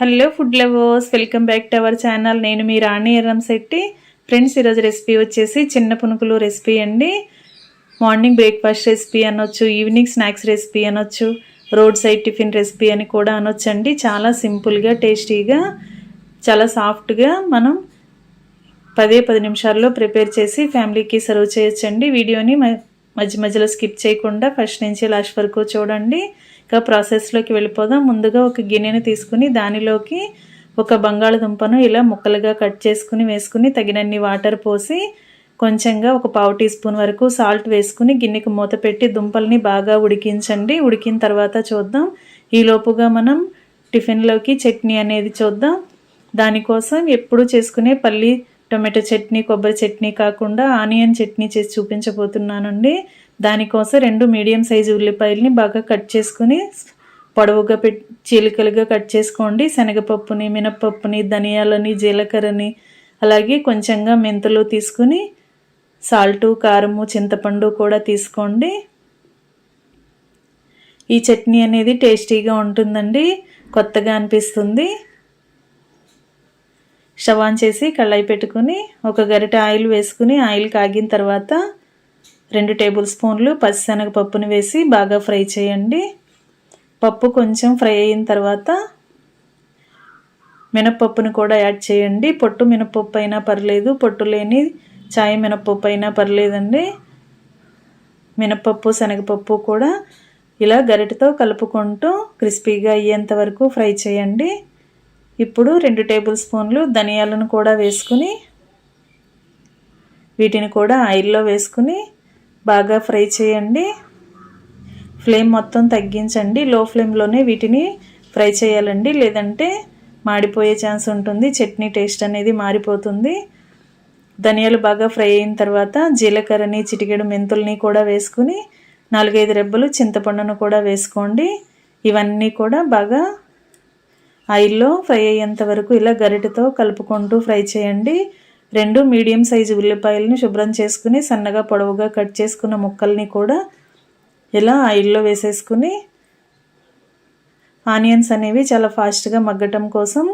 Hello food lovers welcome back to our channel. నేను మీ Rani Erram Shetty. Friends ఈరోజు రెసిపీ వచ్చేసి చిన్న పునుకులు రెసిపీ అండి. మార్నింగ్ బ్రేక్ఫాస్ట్ రెసిపీ అనొచ్చు ఈవినింగ్ స్నాక్స్ రెసిపీ అనొచ్చు రోడ్ సైడ్ టిఫిన్ రెసిపీ అని కూడా అనొచ్చండి. చాలా సింపుల్గా టేస్టీగా చాలా సాఫ్ట్గా మనం పదే పది నిమిషాల్లో ప్రిపేర్ చేసి ఫ్యామిలీకి సర్వ్ చేయొచ్చండి. వీడియోని మధ్య మధ్యలో స్కిప్ చేయకుండా ఫస్ట్ నుంచి లాస్ట్ వరకు చూడండి. ఇంకా ప్రాసెస్లోకి వెళ్ళిపోదాం. ముందుగా ఒక గిన్నెని తీసుకుని దానిలోకి ఒక బంగాళదుంపను ఇలా ముక్కలుగా కట్ చేసుకుని వేసుకుని తగినన్ని వాటర్ పోసి కొంచెంగా ఒక పావు టీ స్పూన్ వరకు సాల్ట్ వేసుకుని గిన్నెకి మూత పెట్టి దుంపల్ని బాగా ఉడికించండి. ఉడికిన తర్వాత చూద్దాం. ఈలోపుగా మనం టిఫిన్లోకి చట్నీ అనేది చూద్దాం. దానికోసం ఎప్పుడు చేసుకునే పల్లీ టొమాటో చట్నీ కొబ్బరి చట్నీ కాకుండా ఆనియన్ చట్నీ చేసి చూపించబోతున్నానండి. దానికోసం రెండు మీడియం సైజు ఉల్లిపాయలని బాగా కట్ చేసుకుని పొడవుగా పెట్ చీలికలుగా కట్ చేసుకోండి. శనగపప్పుని మినపప్పుని ధనియాలని జీలకర్రని అలాగే కొంచెంగా మెంతులు తీసుకుని సాల్టు కారము చింతపండు కూడా తీసుకోండి. ఈ చట్నీ అనేది టేస్టీగా ఉంటుందండి. కొత్తగా అనిపిస్తుంది. స్టవ్ ఆన్ చేసి కళ్ళాయి పెట్టుకుని ఒక గరిటె ఆయిల్ వేసుకుని ఆయిల్ కాగిన తర్వాత రెండు టేబుల్ స్పూన్లు పచ్చిశనగపప్పుని వేసి బాగా ఫ్రై చేయండి. పప్పు కొంచెం ఫ్రై అయిన తర్వాత మినపప్పుని కూడా యాడ్ చేయండి. పొట్టు మినపప్పు అయినా పర్లేదు పొట్టు లేని చాయ్ మినపప్పు అయినా పర్లేదండి. మినపప్పు శనగపప్పు కూడా ఇలా గరిటతో కలుపుకుంటూ క్రిస్పీగా అయ్యేంత వరకు ఫ్రై చేయండి. ఇప్పుడు రెండు టేబుల్ స్పూన్లు ధనియాలను కూడా వేసుకుని వీటిని కూడా ఆయిల్లో వేసుకుని బాగా ఫ్రై చేయండి. ఫ్లేమ్ మొత్తం తగ్గించండి. లో ఫ్లేమ్లోనే వీటిని ఫ్రై చేయాలండి. లేదంటే మాడిపోయే ఛాన్స్ ఉంటుంది. చట్నీ టేస్ట్ అనేది మారిపోతుంది. ధనియాలు బాగా ఫ్రై అయిన తర్వాత జీలకర్రని చిటికెడు మెంతుల్ని కూడా వేసుకుని నాలుగైదు రెబ్బలు చింతపండును కూడా వేసుకోండి. ఇవన్నీ కూడా బాగా ఆయిల్లో ఫ్రై అయ్యేంత వరకు ఇలా గరిటెతో కలుపుకుంటూ ఫ్రై చేయండి. రెండు మీడియం సైజు ఉల్లిపాయలను శుభ్రం చేసుకుని సన్నగా పొడవుగా కట్ చేసుకున్న ముక్కల్ని కూడా ఇలా ఆయిల్లో వేసేసుకుని ఆనియన్స్ అనేవి చాలా ఫాస్ట్గా మగ్గటం కోసం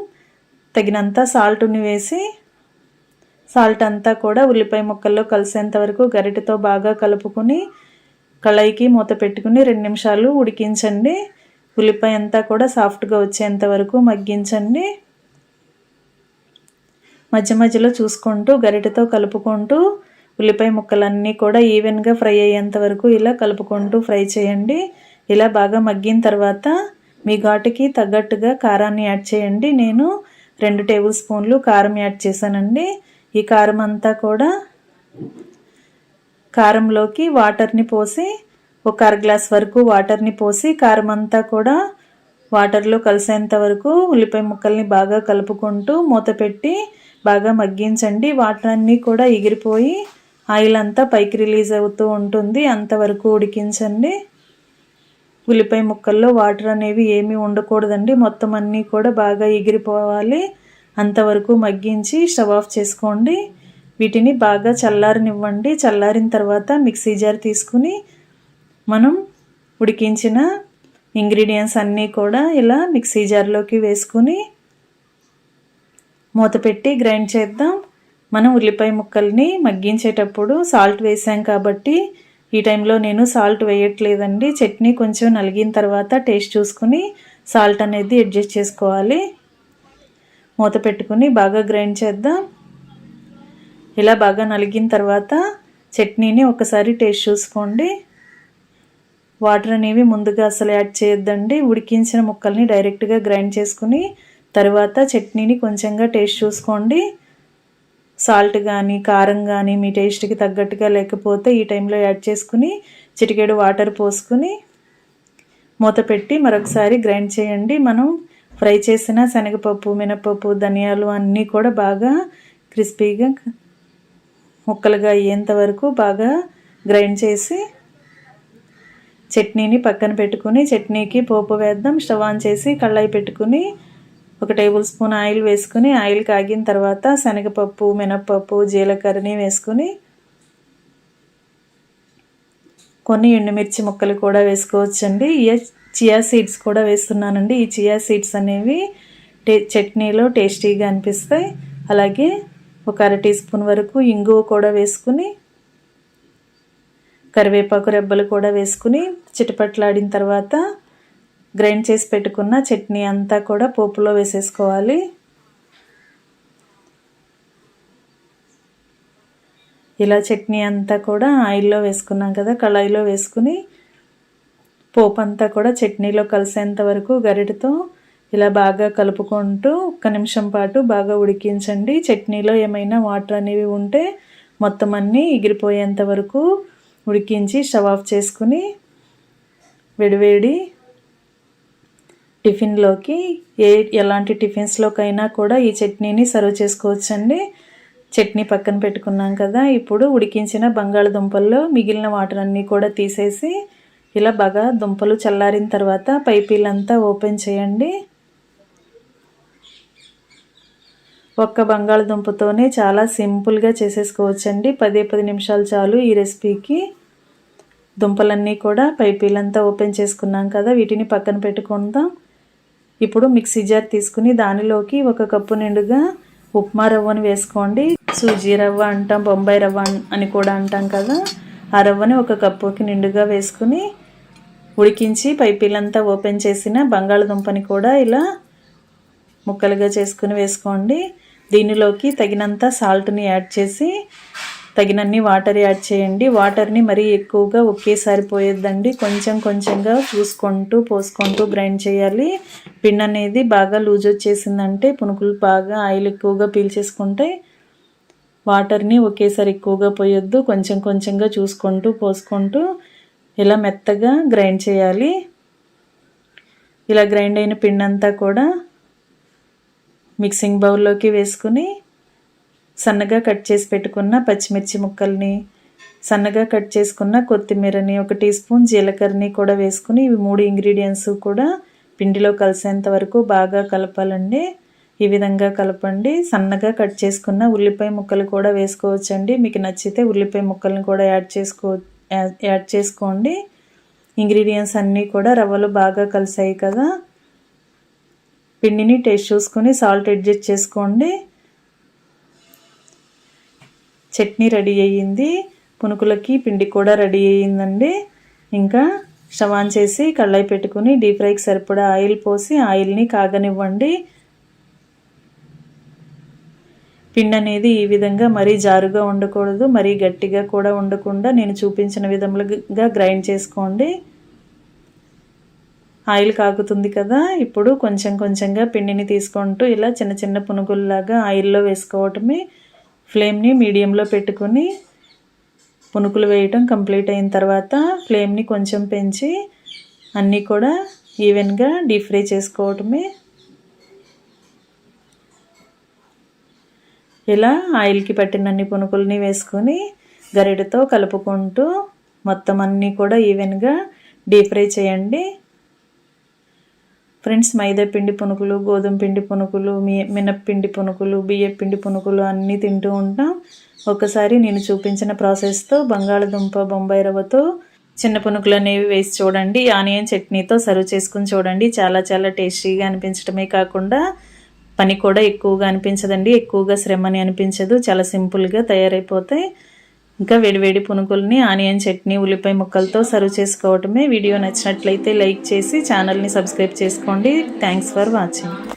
తగినంత సాల్ట్ని వేసి సాల్ట్ అంతా కూడా ఉల్లిపాయ ముక్కల్లో కలిసేంత వరకు గరిటెతో బాగా కలుపుకుని కళాయికి మూత పెట్టుకుని రెండు నిమిషాలు ఉడికించండి. ఉల్లిపాయ అంతా కూడా సాఫ్ట్గా వచ్చేంత వరకు మగ్గించండి. మధ్య మధ్యలో చూసుకుంటూ గరిటెతో కలుపుకుంటూ ఉల్లిపాయ ముక్కలన్నీ కూడా ఈవెన్గా ఫ్రై అయ్యేంత వరకు ఇలా కలుపుకుంటూ ఫ్రై చేయండి. ఇలా బాగా మగ్గిన తర్వాత మీ ఘాటుకి తగ్గట్టుగా కారాన్ని యాడ్ చేయండి. నేను రెండు టేబుల్ స్పూన్లు కారం యాడ్ చేశానండి. ఈ కారం అంతా కూడా కారంలోకి వాటర్ని పోసి ఒక అర గ్లాస్ వరకు వాటర్ని పోసి కారం అంతా కూడా వాటర్లో కలిసేంత వరకు ఉల్లిపాయ ముక్కల్ని బాగా కలుపుకుంటూ మూత పెట్టి బాగా మగ్గించండి. వాటర్ అన్నీ కూడా ఎగిరిపోయి ఆయిల్ అంతా పైకి రిలీజ్ అవుతూ ఉంటుంది. అంతవరకు ఉడికించండి. ఉల్లిపాయ ముక్కల్లో వాటర్ అనేవి ఏమీ ఉండకూడదండి. మొత్తం అన్నీ కూడా బాగా ఎగిరిపోవాలి. అంతవరకు మగ్గించి స్టవ్ ఆఫ్ చేసుకోండి. వీటిని బాగా చల్లారనివ్వండి. చల్లారిన తర్వాత మిక్సీ జార్ తీసుకుని మనం ఉడికించిన ఇంగ్రీడియంట్స్ అన్నీ కూడా ఇలా మిక్సీ జార్లోకి వేసుకుని మూత పెట్టి గ్రైండ్ చేద్దాం. మనం ఉల్లిపాయ ముక్కల్ని మగ్గించేటప్పుడు సాల్ట్ వేసాం కాబట్టి ఈ టైంలో నేను సాల్ట్ వేయట్లేదండి. చట్నీ కొంచెం నలిగిన తర్వాత టేస్ట్ చూసుకుని సాల్ట్ అనేది అడ్జస్ట్ చేసుకోవాలి. మూత పెట్టుకుని బాగా గ్రైండ్ చేద్దాం. ఇలా బాగా నలిగిన తర్వాత చట్నీని ఒకసారి టేస్ట్ చూసుకోండి. వాటర్ అనేవి ముందుగా అసలు యాడ్ చేయొద్దండి. ఉడికించిన ముక్కల్ని డైరెక్ట్గా గ్రైండ్ చేసుకుని తర్వాత చట్నీని కొంచెంగా టేస్ట్ చూసుకోండి. సాల్ట్ కానీ కారం కానీ మీ టేస్ట్కి తగ్గట్టుగా లేకపోతే ఈ టైంలో యాడ్ చేసుకుని చిటికెడు వాటర్ పోసుకుని మూత పెట్టి మరొకసారి గ్రైండ్ చేయండి. మనం ఫ్రై చేసిన శనగపప్పు మినపప్పు ధనియాలు అన్నీ కూడా బాగా క్రిస్పీగా ముక్కలుగా అయ్యేంత వరకు బాగా గ్రైండ్ చేసి చట్నీని పక్కన పెట్టుకుని చట్నీకి పోపు వేద్దాం స్టవ్ ఆన్ చేసి కళ్ళాయి పెట్టుకుని ఒక టేబుల్ స్పూన్ ఆయిల్ వేసుకుని ఆయిల్ కాగిన తర్వాత శనగపప్పు మినప్పప్పు జీలకర్రని వేసుకుని కొన్ని ఎండుమిర్చి ముక్కలు కూడా వేసుకోవచ్చండి. చియా సీడ్స్ కూడా వేస్తున్నానండి. ఈ చియా సీడ్స్ అనేవి టే చట్నీలో టేస్టీగా అనిపిస్తాయి. అలాగే ఒక అర టీ స్పూన్ వరకు ఇంగువ కూడా వేసుకుని కరివేపాకు రెబ్బలు కూడా వేసుకుని చిటపట్లాడిన తర్వాత గ్రైండ్ చేసి పెట్టుకున్న చట్నీ అంతా కూడా పోపులో వేసేసుకోవాలి. ఇలా చట్నీ అంతా కూడా ఆయిల్లో వేసుకున్నాం కదా కళాయిలో వేసుకుని పోపు అంతా కూడా చట్నీలో కలిసేంత వరకు గరిటతో ఇలా బాగా కలుపుకుంటూ ఒక్క నిమిషం పాటు బాగా ఉడికించండి. చట్నీలో ఏమైనా వాటర్ అనేవి ఉంటే మొత్తం అన్నీ ఎగిరిపోయేంత వరకు ఉడికించి స్టవ్ ఆఫ్ చేసుకుని వేడివేడి టిఫిన్లోకి ఏ ఎలాంటి టిఫిన్స్లోకైనా కూడా ఈ చట్నీని సర్వ్ చేసుకోవచ్చండి. చట్నీ పక్కన పెట్టుకున్నాం కదా ఇప్పుడు ఉడికించిన బంగాళదుంపల్లో మిగిలిన వాటర్ అన్నీ కూడా తీసేసి ఇలా బాగా దుంపలు చల్లారిన తర్వాత పైపీలంతా ఓపెన్ చేయండి. ఒక్క బంగాళదుంపతోనే చాలా సింపుల్గా చేసేసుకోవచ్చండి. పదే పది నిమిషాలు చాలు ఈ రెసిపీకి. దుంపలన్నీ కూడా పైపీలంతా ఓపెన్ చేసుకున్నాం కదా వీటిని పక్కన పెట్టుకుందాం. ఇప్పుడు మిక్సీ జార్ తీసుకుని దానిలోకి ఒక కప్పు నిండుగా ఉప్మా రవ్వను వేసుకోండి. సూజీ రవ్వ అంటాం బొంబాయి రవ్వ అని కూడా అంటాం కదా ఆ రవ్వని ఒక కప్పుకి నిండుగా వేసుకుని ఉడికించి పైపీలంతా ఓపెన్ చేసిన బంగాళదుంపని కూడా ఇలా ముక్కలుగా చేసుకుని వేసుకోండి. దీనిలోకి తగినంత సాల్ట్ని యాడ్ చేసి తగినన్ని వాటర్ యాడ్ చేయండి. వాటర్ని మరీ ఎక్కువగా ఒకేసారి పోయొద్దండి. కొంచెం కొంచెంగా చూసుకుంటూ పోసుకుంటూ గ్రైండ్ చేయాలి. పిండి అనేది బాగా లూజ్ వచ్చేసిందంటే పునుకులు బాగా ఆయిల్ ఎక్కువగా పీల్చేసుకుంటే వాటర్ని ఒకేసారి ఎక్కువగా పోయొద్దు. కొంచెం కొంచెంగా చూసుకుంటూ పోసుకుంటూ ఇలా మెత్తగా గ్రైండ్ చేయాలి. ఇలా గ్రైండ్ అయిన పిండి అంతా కూడా మిక్సింగ్ బౌల్లోకి వేసుకుని సన్నగా కట్ చేసి పెట్టుకున్న పచ్చిమిర్చి ముక్కల్ని సన్నగా కట్ చేసుకున్న కొత్తిమీరని ఒక టీ స్పూన్ జీలకర్రని కూడా వేసుకుని ఇవి మూడు ఇంగ్రీడియంట్స్ కూడా పిండిలో కలిసేంత వరకు బాగా కలపాలండి. ఈ విధంగా కలపండి. సన్నగా కట్ చేసుకున్న ఉల్లిపాయ ముక్కలు కూడా వేసుకోవచ్చండి. మీకు నచ్చితే ఉల్లిపాయ ముక్కల్ని కూడా యాడ్ చేసుకో యాడ్ చేసుకోండి. ఇంగ్రీడియంట్స్ అన్నీ కూడా రవ్వలు బాగా కలిసాయి కదా. పిండిని టేస్ట్ చూసుకొని సాల్ట్ అడ్జస్ట్ చేసుకోండి. చట్నీ రెడీ అయ్యింది పునుకులకి పిండి కూడా రెడీ అయ్యిందండి. ఇంకా స్టవ్ ఆన్ చేసి కళ్ళాయి పెట్టుకుని డీప్ ఫ్రైకి సరిపడా ఆయిల్ పోసి ఆయిల్ని కాగనివ్వండి. పిండి అనేది ఈ విధంగా మరీ జారుగా ఉండకూడదు మరీ గట్టిగా కూడా ఉండకుండా నేను చూపించిన విధములుగా గ్రైండ్ చేసుకోండి. ఆయిల్ కాగుతుంది కదా ఇప్పుడు కొంచెం కొంచెంగా పిండిని తీసుకుంటూ ఇలా చిన్న చిన్న పునుగుల్లాగా ఆయిల్లో వేసుకోవటమే ఫ్లేమ్ని మీడియంలో పెట్టుకుని పునుకులు వేయటం కంప్లీట్ అయిన తర్వాత ఫ్లేమ్ని కొంచెం పెంచి అన్నీ కూడా ఈవెన్గా డీప్ ఫ్రై చేసుకోవటమే. ఇలా ఆయిల్కి పట్టినన్ని పునుకుల్ని వేసుకొని గరిటతో కలుపుకుంటూ మొత్తం అన్నీ కూడా ఈవెన్గా డీప్ ఫ్రై చేయండి. ఫ్రెండ్స్ మైదా పిండి పునుకులు గోధుమ పిండి పునుకులు మీ మినప్పిండి పునుకులు బియ్య పిండి పునుకులు అన్నీ తింటూ ఉంటాం. ఒకసారి నేను చూపించిన ప్రాసెస్తో బంగాళదుంప బొంబాయి రవ్వతో చిన్న పునుకులు అనేవి వేసి చూడండి. ఆనియన్ చట్నీతో సర్వ్ చేసుకుని చూడండి. చాలా చాలా టేస్టీగా అనిపించడమే కాకుండా పని కూడా ఎక్కువగా అనిపించదండి. ఎక్కువగా శ్రమని అనిపించదు. చాలా సింపుల్గా తయారైపోతాయి. ఇంకా వేడివేడి పునుగుల్ని ఆనియన్ చట్నీ ఉల్లిపాయ ముక్కలతో సర్వ్ చేసుకోవటమే. వీడియో నచ్చినట్లయితే లైక్ చేసి ఛానల్ని సబ్స్క్రైబ్ చేసుకోండి. Thanks for watching.